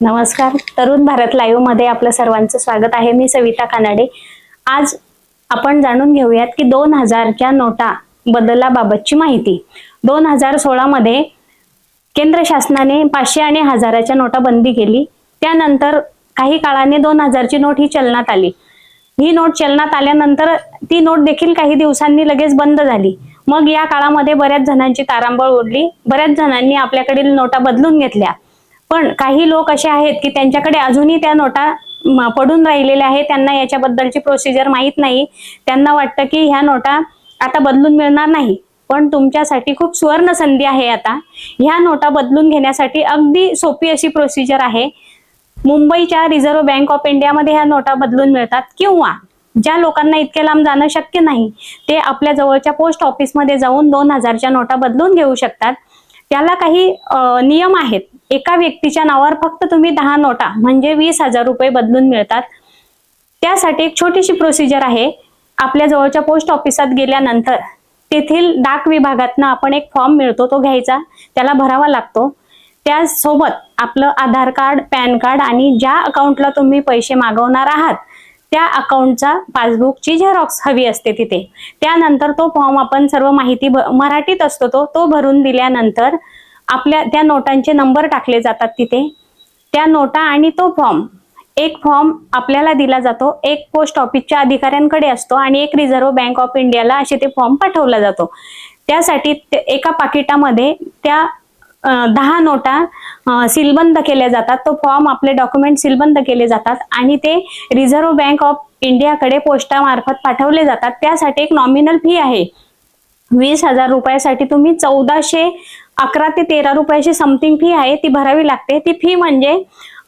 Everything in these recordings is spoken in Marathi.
नमस्कार. तरुण भारत लाईव्हमध्ये आपलं सर्वांचं स्वागत आहे. मी सविता कानाडे. आज आपण जाणून घेऊयात की दोन हजारच्या नोटा बदलाबाबतची माहिती. दोन हजार सोळामध्ये केंद्र शासनाने पाचशे आणि हजाराच्या नोटा बंदी केली. त्यानंतर काही काळाने दोन हजारची नोट ही चलनात आली. ही नोट चलनात आल्यानंतर ती नोट देखील काही दिवसांनी लगेच बंद झाली. मग या काळामध्ये बऱ्याच जणांची तारांबळ उडली. बऱ्याच जणांनी आपल्याकडील नोटा बदलून घेतल्या. पण काही लोक असे आहेत की त्यांच्याकडे अजूनही त्या नोटा पडून राहिलेल्या आहेत. त्यांना याच्याबद्दलची प्रोसिजर माहीत नाही. त्यांना वाटतं की ह्या नोटा आता बदलून मिळणार नाही. पण तुमच्यासाठी खूप सुवर्ण संधी आहे आता. ह्या नोटा बदलून घेण्यासाठी अगदी सोपी अशी प्रोसिजर आहे. मुंबईच्या रिझर्व्ह बँक ऑफ इंडियामध्ये ह्या नोटा बदलून मिळतात किंवा ज्या लोकांना इतके लांब जाणं शक्य नाही ते आपल्या जवळच्या पोस्ट ऑफिसमध्ये जाऊन दोन हजारच्या नोटा बदलून घेऊ शकतात. त्याला काही नियम आहेत. एका व्यक्तीच्या नावावर फक्त तुम्ही दहा नोटा म्हणजे वीस हजार रुपये बदलून मिळतात. त्यासाठी एक छोटीशी प्रोसिजर आहे. आपल्या जवळच्या पोस्ट ऑफिसात गेल्यानंतर तेथील डाक विभागातनं आपण एक फॉर्म मिळतो तो घ्यायचा. त्याला भरावा लागतो. त्यासोबत आपलं आधार कार्ड पॅन कार्ड आणि ज्या अकाउंटला तुम्ही पैसे मागवणार आहात त्या अकाउंटचा पासबुकची झेरॉक्स हवी असते तिथे. त्यानंतर तो फॉर्म आपण सर्व माहिती मराठीत असतो तो तो भरून दिल्यानंतर आपल्या त्या नोटांचे नंबर टाकले जातात तिथे. त्या नोटा आणि तो फॉर्म एक फॉर्म आपल्याला दिला जातो एक पोस्ट ऑफिसच्या अधिकाऱ्यांकडे असतो आणि एक रिझर्व्ह बँक ऑफ इंडियाला असे ते फॉर्म पाठवला जातो. त्यासाठी एका पाकिटामध्ये त्या दहा नोटा सीलबंद केल्या जातात. तो फॉर्म आपले डॉक्युमेंट सीलबंद केले जातात आणि ते रिझर्व्ह बँक ऑफ इंडियाकडे पोस्टामार्फत पाठवले जातात. त्यासाठी एक नॉमिनल फी आहे. वीस हजार रुपयासाठी तुम्ही चौदाशे अकरा ते तेरा रुपयाची समथिंग फी आहे ती भरावी लागते. ती फी म्हणजे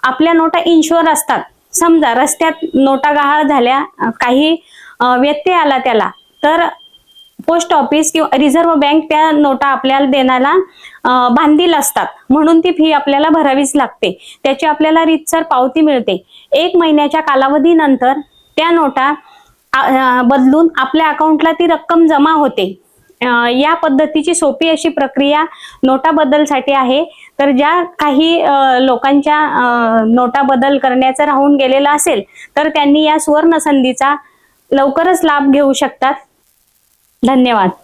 आपल्या नोटा इन्शुअर असतात. समजा रस्त्यात नोटा गहाळ झाल्या काही व्यत्यय आला त्याला तर पोस्ट ऑफिस किंवा रिझर्व्ह बँक त्या नोटा आपल्याला देण्याला बांधील असतात. म्हणून ती फी आपल्याला भरावीच लागते. त्याची आपल्याला रीतसर पावती मिळते. एक महिन्याच्या कालावधीनंतर त्या नोटा बदलून आपल्या अकाउंटला ती रक्कम जमा होते. या पद्धतीची सोपी अशी प्रक्रिया नोटा बदलसाठी आहे. तर ज्या काही लोकांच्या नोटा बदल करण्याचं राहून गेलेलं असेल तर त्यांनी या सुवर्ण संधीचा लवकरच लाभ घेऊ शकतात. धन्यवाद.